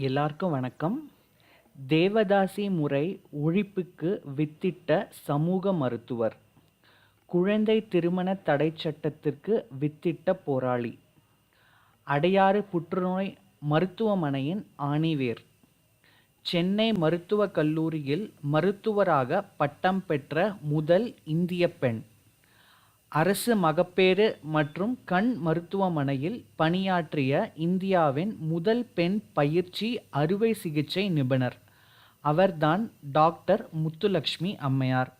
எல்லாருக்கும் வணக்கம். தேவதாசி முறை ஒழிப்புக்கு வித்திட்ட சமூக மருத்துவர். குழந்தை திருமண தடை சட்டத்திற்கு வித்திட்ட போராளி. அடையாறு புற்றுநோய் மருத்துவமனையின் ஆணிவேர். சென்னை மருத்துவக் கல்லூரியில் மருத்துவராக பட்டம் பெற்ற முதல் இந்திய பெண். அரசு மகப்பேறு மற்றும் கண் மருத்துவமனையில் பணியாற்றிய இந்தியாவின் முதல் பெண் பயிற்சி அறுவை சிகிச்சை நிபுணர். அவர்தான் டாக்டர் முத்துலக்ஷ்மி அம்மையார்.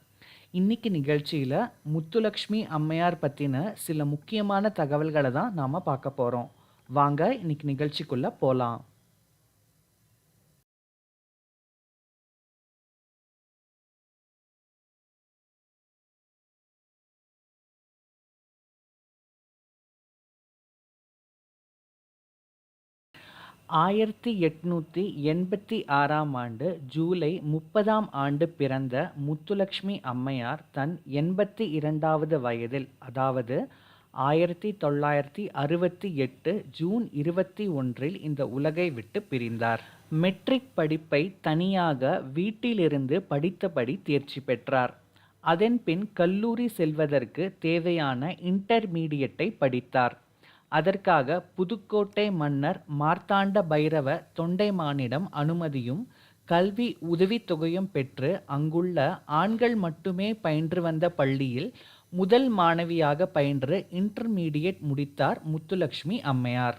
இன்னைக்கு நிகழ்ச்சியில் முத்துலக்ஷ்மி அம்மையார் பற்றின சில முக்கியமான தகவல்களை தான் நாம் பார்க்க போகிறோம் வாங்க இன்னைக்கு நிகழ்ச்சிக்குள்ளே போகலாம் ஆயிரத்தி எட்நூற்றி எண்பத்தி ஆறாம் ஆண்டு ஜூலை முப்பதாம் ஆண்டு பிறந்த முத்துலக்ஷ்மி அம்மையார் தன் எண்பத்தி இரண்டாவது வயதில் அதாவது ஆயிரத்தி தொள்ளாயிரத்தி அறுபத்தி எட்டு ஜூன் இருபத்தி ஒன்றில் இந்த உலகை விட்டு பிரிந்தார். மெட்ரிக் படிப்பை தனியாக வீட்டிலிருந்து படித்தபடி தேர்ச்சி பெற்றார். அதன்பின் கல்லூரி செல்வதற்கு தேவையான இன்டர்மீடியட்டை படித்தார். அதற்காக புதுக்கோட்டை மன்னர் மார்த்தாண்ட பைரவ தொண்டைமானிடம் அனுமதியும் கல்வி உதவித்தொகையும் பெற்று அங்குள்ள ஆண்கள் மட்டுமே பயின்று வந்த பள்ளியில் முதல் மாணவியாக பயின்று இன்டர்மீடியட் முடித்தார் முத்துலக்ஷ்மி அம்மையார்.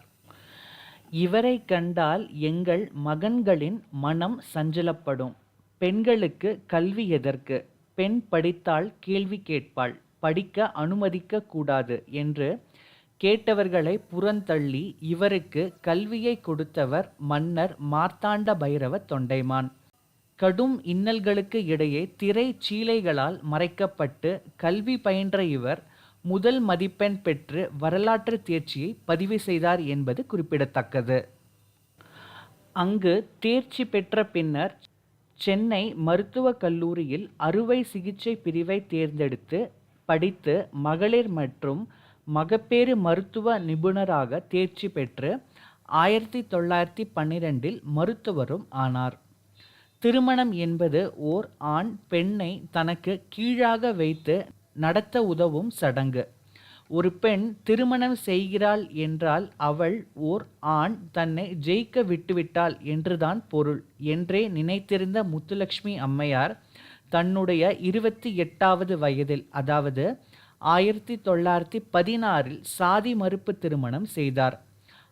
இவரை கண்டால் எங்கள் மகன்களின் மனம் சஞ்சலப்படும். பெண்களுக்கு கல்வி எதற்கு? பெண் படித்தால் கேள்வி கேட்பாள். படிக்க அனுமதிக்க கூடாது என்று கேட்டவர்களை புறந்தள்ளி இவருக்கு கல்வியை கொடுத்தவர் மன்னர் மார்த்தாண்ட பைரவ தொண்டைமான். கடும் இன்னல்களுக்கு இடையே திரை சீலைகளால் மறைக்கப்பட்டு கல்வி பயின்ற இவர் முதல் மதிப்பெண் பெற்று வரலாற்று தேர்ச்சியை பதிவு செய்தார் என்பது குறிப்பிடத்தக்கது. அங்கு தேர்ச்சி பெற்ற பின்னர் சென்னை மருத்துவக் கல்லூரியில் அறுவை சிகிச்சை பிரிவை தேர்ந்தெடுத்து படித்து மகளிர் மற்றும் மகப்பேறு மருத்துவ நிபுணராக தேர்ச்சி பெற்று ஆயிரத்தி தொள்ளாயிரத்தி பன்னிரெண்டில் மருத்துவரும் ஆனார். திருமணம் என்பது ஓர் ஆண் பெண்ணை தனக்கு கீழாக வைத்து நடத்த உதவும் சடங்கு. ஒரு பெண் திருமணம் செய்கிறாள் என்றால் அவள் ஓர் ஆண் தன்னை ஜெயிக்க விட்டுவிட்டாள் என்றுதான் பொருள் என்றே நினைத்திருந்த முத்துலட்சுமி அம்மையார் தன்னுடைய இருபத்தி எட்டாவது வயதில் அதாவது ஆயிரத்தி தொள்ளாயிரத்தி பதினாறில் சாதி மறுப்பு திருமணம் செய்தார்.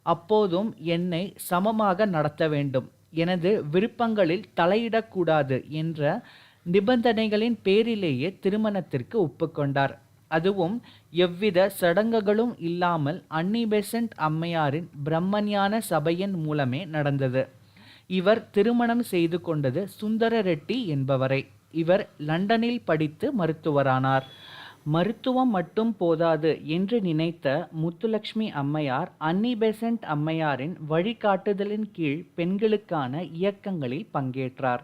அப்போதும் என்னை சமமாக நடத்த வேண்டும். எனது விருப்பங்களில் தலையிடக்கூடாது என்ற நிபந்தனைகளின் பேரிலேயே திருமணத்திற்கு ஒப்புக்கொண்டார் அதுவும் எவ்வித சடங்குகளும் இல்லாமல் அன்னி பெசன்ட் அம்மையாரின் பிரம்மஞான சபையின் மூலமே நடந்தது. இவர் திருமணம் செய்து கொண்டது சுந்தர ரெட்டி என்பவரை. இவர் லண்டனில் படித்து மருத்துவரானார். மருத்துவம் மட்டும் போதாது என்று நினைத்த முத்துலட்சுமி அம்மையார் அன்னி பெசன்ட் அம்மையாரின் வழிகாட்டுதலின் கீழ் பெண்களுக்கான இயக்கங்களில் பங்கேற்றார்.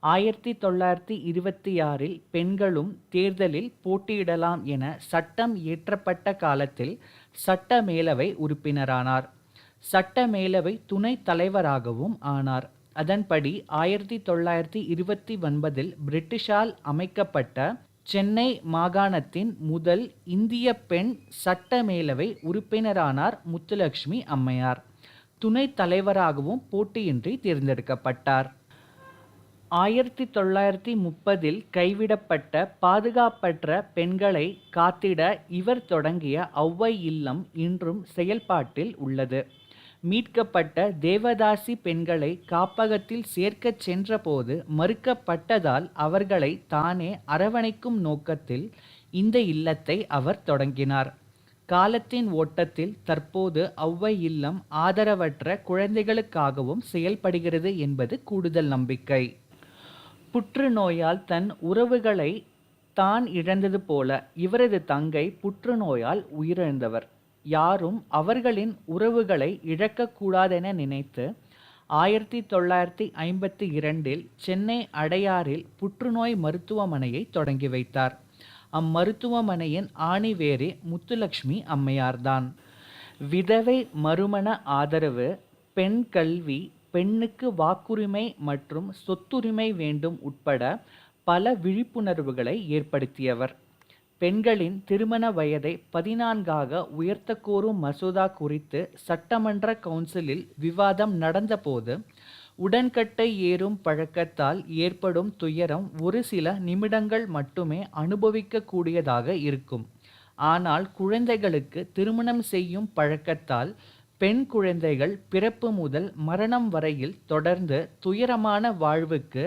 ஆயிரத்தி தொள்ளாயிரத்தி இருபத்தி ஆறில் பெண்களும் தேர்தலில் போட்டியிடலாம் என சட்டம் இயற்றப்பட்ட காலத்தில் சட்ட மேலவை உறுப்பினரானார். சட்ட மேலவை துணைத் தலைவராகவும் ஆனார். அதன்படி ஆயிரத்தி தொள்ளாயிரத்தி இருபத்தி ஒன்பதில் பிரிட்டிஷால் அமைக்கப்பட்ட சென்னை மாகாணத்தின் முதல் இந்திய பெண் சட்ட மேலவை உறுப்பினரானார் முத்துலட்சுமி அம்மையார். துணைத் தலைவராகவும் போட்டியின்றி தேர்ந்தெடுக்கப்பட்டார். ஆயிரத்தி தொள்ளாயிரத்தி முப்பதில் கைவிடப்பட்ட பாதுகாப்பற்ற பெண்களை காத்திட இவர் தொடங்கிய ஒளவை இல்லம் இன்றும் செயல்பாட்டில் உள்ளது. மீட்கப்பட்ட தேவதாசி பெண்களை காப்பகத்தில் சேர்க்கச் சென்றபோது மறுக்கப்பட்டதால் அவர்களை தானே அரவணைக்கும் நோக்கத்தில் இந்த இல்லத்தை அவர் தொடங்கினார். காலத்தின் ஓட்டத்தில் தற்போது ஒளவை இல்லம் ஆதரவற்ற குழந்தைகளுக்காகவும் செயல்படுகிறது என்பது கூடுதல் நம்பிக்கை. புற்றுநோயால் தன் உறவுகளை தான் இழந்தது போல இவரது தங்கை புற்றுநோயால் உயிரிழந்தவர். யாரும் அவர்களின் உறவுகளை இழக்கக்கூடாதென நினைத்து ஆயிரத்தி தொள்ளாயிரத்தி ஐம்பத்தி இரண்டில் சென்னை அடையாறில் புற்றுநோய் மருத்துவமனையை தொடங்கி வைத்தார் அம்மருத்துவமனையின் ஆணிவேரே முத்துலக்ஷ்மி அம்மையார்தான் விதவை மறுமண ஆதரவு பெண் கல்வி பெண்ணுக்கு வாக்குரிமை மற்றும் சொத்துரிமை வேண்டும் உட்பட பல விழிப்புணர்வுகளை ஏற்படுத்தியவர். பெண்களின் திருமண வயதை பதினான்காக உயர்த்தக் கோரும் மசோதா குறித்து சட்டமன்ற கவுன்சிலில் விவாதம் நடந்தபோது, உடன்கட்டை ஏறும் பழக்கத்தால் ஏற்படும் துயரம் ஒரு சில நிமிடங்கள் மட்டுமே அனுபவிக்கக்கூடியதாக இருக்கும். ஆனால் குழந்தைகளுக்கு திருமணம் செய்யும் பழக்கத்தால் பெண் குழந்தைகள் பிறப்பு முதல் மரணம் வரையில் தொடர்ந்து துயரமான வாழ்வுக்கு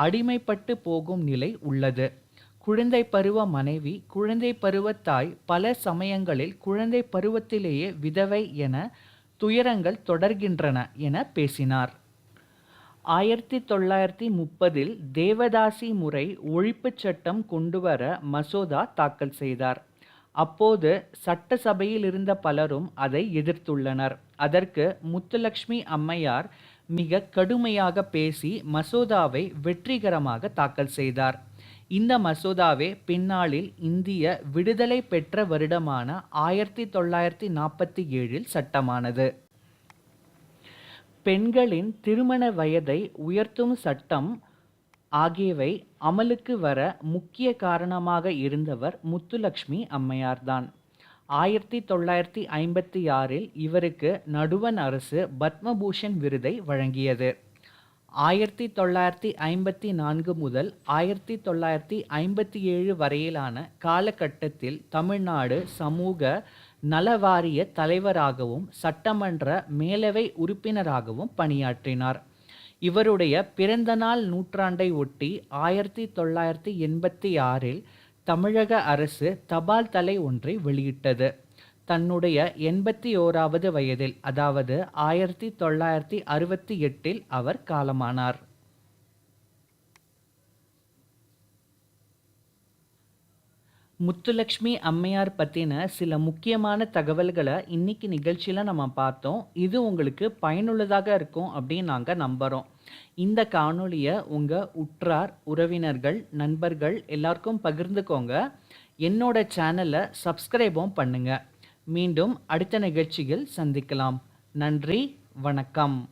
அடிமைப்பட்டு போகும் நிலை உள்ளது. குழந்தை பருவ மனைவி, குழந்தை பருவத்தாய் பல சமயங்களில் குழந்தை பருவத்திலேயே விதவை என துயரங்கள் தொடர்கின்றன என பேசினார். ஆயிரத்தி தொள்ளாயிரத்தி முப்பதில் தேவதாசி முறை ஒழிப்புச் சட்டம் கொண்டுவர மசோதா தாக்கல் செய்தார். அப்போது சட்டசபையிலிருந்த பலரும் அதை எதிர்த்துள்ளனர். அதற்கு முத்துலக்ஷ்மி அம்மையார் மிக கடுமையாக பேசி மசோதாவை வெற்றிகரமாக தாக்கல் செய்தார். இந்த மசோதாவே பின்னாளில் இந்திய விடுதலை பெற்ற வருடமான ஆயிரத்தி தொள்ளாயிரத்தி நாற்பத்தி ஏழில் சட்டமானது. பெண்களின் திருமண வயதை உயர்த்தும் சட்டம் ஆகியவை அமலுக்கு வர முக்கிய காரணமாக இருந்தவர் முத்துலக்ஷ்மி அம்மையார்தான். ஆயிரத்தி தொள்ளாயிரத்தி ஐம்பத்தி ஆறில் இவருக்கு நடுவண் அரசு பத்மபூஷன் விருதை வழங்கியது. ஆயிரத்தி தொள்ளாயிரத்தி ஐம்பத்தி நான்கு முதல் ஆயிரத்தி தொள்ளாயிரத்தி ஐம்பத்தி ஏழு வரையிலான காலகட்டத்தில் தமிழ்நாடு சமூக நலவாரிய தலைவராகவும், சட்டமன்ற மேலவை உறுப்பினராகவும் பணியாற்றினார். இவருடைய பிறந்த நாள் நூற்றாண்டை ஒட்டி ஆயிரத்தி தொள்ளாயிரத்தி எண்பத்தி ஆறில் தமிழக அரசு தபால் தலை ஒன்றை வெளியிட்டது. தன்னுடைய எண்பத்தி ஓராவது வயதில் அதாவது ஆயிரத்தி தொள்ளாயிரத்தி அறுபத்தி எட்டில் அவர் காலமானார். முத்துலக்ஷ்மி அம்மையார் பற்றின சில முக்கியமான தகவல்களை இன்னைக்கு நிகழ்ச்சியில் நம்ம பார்த்தோம். இது உங்களுக்கு பயனுள்ளதாக இருக்கும் அப்படின்னு நாங்கள் நம்புகிறோம் இந்த காணொலியை உங்கள் உற்றார், உறவினர்கள், நண்பர்கள் எல்லாருக்கும் பகிர்ந்துக்கோங்க. என்னோட சேனலை சப்ஸ்கிரைபும் பண்ணுங்கள் மீண்டும் அடுத்த நிகழ்ச்சியில் சந்திக்கலாம். நன்றி, வணக்கம்.